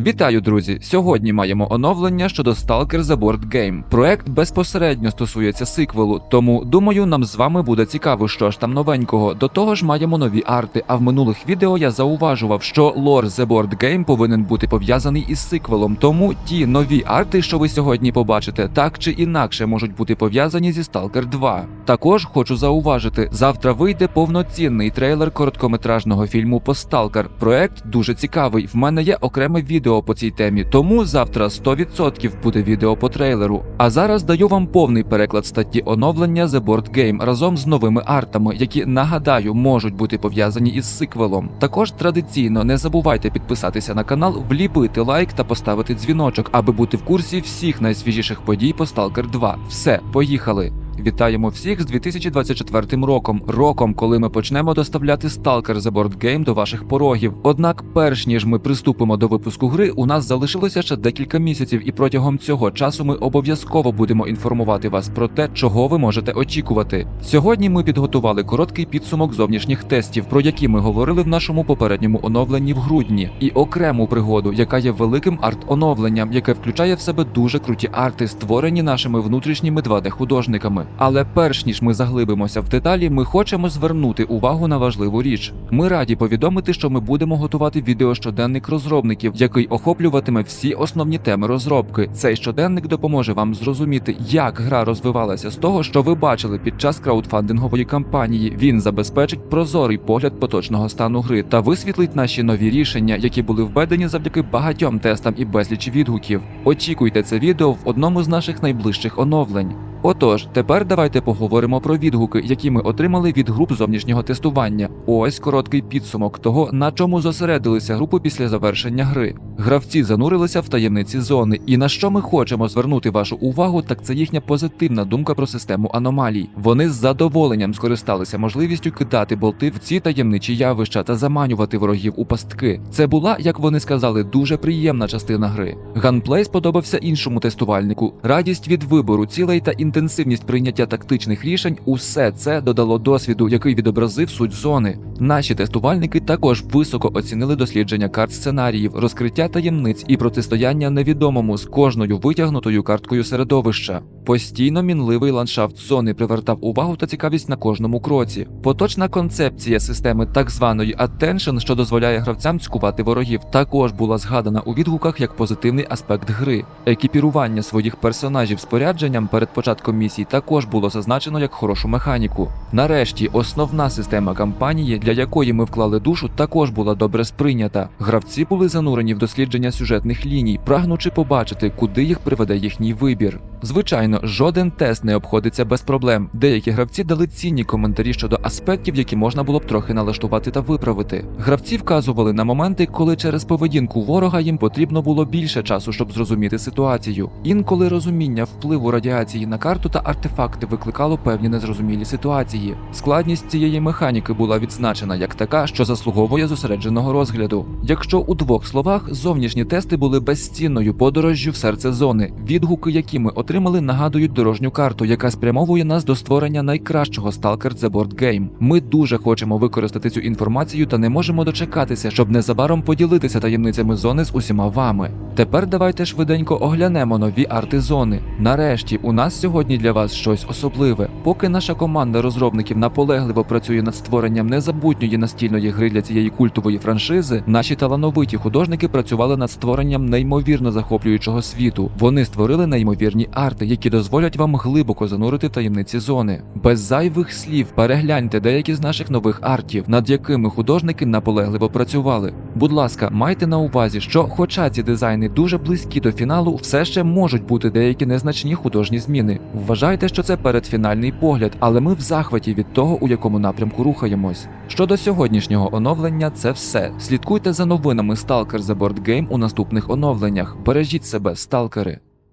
Вітаю, друзі! Сьогодні маємо оновлення щодо Stalker The Board Game. Проект безпосередньо стосується сиквелу, тому думаю, нам з вами буде цікаво, що ж там новенького. До того ж, маємо нові арти. А в минулих відео я зауважував, що лор The Board Game повинен бути пов'язаний із сиквелом. Тому ті нові арти, що ви сьогодні побачите, так чи інакше можуть бути пов'язані зі Stalker 2. Також хочу зауважити, завтра вийде повноцінний трейлер короткометражного фільму по Stalker. Проект дуже цікавий. В мене є окреме відео по цій темі, тому завтра 100% буде відео по трейлеру. А зараз даю вам повний переклад статті оновлення The Board Game разом з новими артами, які нагадаю можуть бути пов'язані із сиквелом. Також традиційно не забувайте підписатися на канал, вліпити лайк та поставити дзвіночок, аби бути в курсі всіх найсвіжіших подій по Stalker 2. Все, поїхали! Вітаємо всіх з 2024 роком, роком, коли ми почнемо доставляти Stalker The Board Game до ваших порогів. Однак, перш ніж ми приступимо до випуску гри, у нас залишилося ще декілька місяців, і протягом цього часу ми обов'язково будемо інформувати вас про те, чого ви можете очікувати. Сьогодні ми підготували короткий підсумок зовнішніх тестів, про які ми говорили в нашому попередньому оновленні в грудні, і окрему пригоду, яка є великим арт-оновленням, яке включає в себе дуже круті арти, створені нашими внутрішніми 2D-художниками. Але перш ніж ми заглибимося в деталі, ми хочемо звернути увагу на важливу річ. Ми раді повідомити, що ми будемо готувати відеощоденник розробників, який охоплюватиме всі основні теми розробки. Цей щоденник допоможе вам зрозуміти, як гра розвивалася з того, що ви бачили під час краудфандингової кампанії. Він забезпечить прозорий погляд поточного стану гри та висвітлить наші нові рішення, які були введені завдяки багатьом тестам і безліч відгуків. Очікуйте це відео в одному з наших найближчих оновлень. Отож, тепер давайте поговоримо про відгуки, які ми отримали від груп зовнішнього тестування. Ось короткий підсумок того, на чому зосередилися групи після завершення гри. Гравці занурилися в таємниці зони, і на що ми хочемо звернути вашу увагу, так це їхня позитивна думка про систему аномалій. Вони з задоволенням скористалися можливістю кидати болти в ці таємничі явища та заманювати ворогів у пастки. Це була, як вони сказали, дуже приємна частина гри. Ганплей сподобався іншому тестувальнику. Радість від вибору цілей та інтенсивність прийняття тактичних рішень усе це додало досвіду, який відобразив суть зони. Наші тестувальники також високо оцінили дослідження карт сценаріїв, розкриття таємниць і протистояння невідомому з кожною витягнутою карткою середовища. Постійно мінливий ландшафт зони привертав увагу та цікавість на кожному кроці. Поточна концепція системи так званої Attention, що дозволяє гравцям цькувати ворогів, також була згадана у відгуках як позитивний аспект гри. Екіпірування своїх персонажів спорядженням перед початком місій також було зазначено як хорошу механіку. Нарешті, основна система кампанії, для якої ми вклали душу, також була добре сприйнята. Гравці були занурені в дослідження сюжетних ліній, прагнучи побачити, куди їх приведе їхній вибір. Звичайно, жоден тест не обходиться без проблем. Деякі гравці дали цінні коментарі щодо аспектів, які можна було б трохи налаштувати та виправити. Гравці вказували на моменти, коли через поведінку ворога їм потрібно було більше часу, щоб зрозуміти ситуацію. Інколи розуміння впливу радіації на карту та артефакти викликало певні незрозумілі ситуації. Складність цієї механіки була відзначена як така, що заслуговує зосередженого розгляду. Якщо у двох словах зовнішні тести були безцінною подорожжю в серце зони, відгуки, які ми отримали, нагадують дорожню карту, яка спрямовує нас до створення найкращого Stalker The Board Game. Ми дуже хочемо використати цю інформацію та не можемо дочекатися, щоб незабаром поділитися таємницями зони з усіма вами. Тепер давайте швиденько оглянемо нові арти зони. Нарешті, у нас сьогодні для вас щось особливе. Поки наша команда розробників наполегливо працює над створенням незабутньої настільної гри для цієї культової франшизи, наші талановиті художники працювали над створенням неймовірно захоплюючого світу. Вони створили неймовірні арти, які дозволять вам глибоко занурити таємниці зони. Без зайвих слів перегляньте деякі з наших нових артів, над якими художники наполегливо працювали. Будь ласка, майте на увазі, що, хоча ці дизайни дуже близькі до фіналу, все ще можуть бути деякі незначні художні зміни. Вважайте, що це передфінальний погляд, але ми в захваті від того, у якому напрямку рухаємось. Щодо сьогоднішнього оновлення, це все. Слідкуйте за новинами Stalker The Board Game у наступних оновленнях. Бережіть себе, сталкери.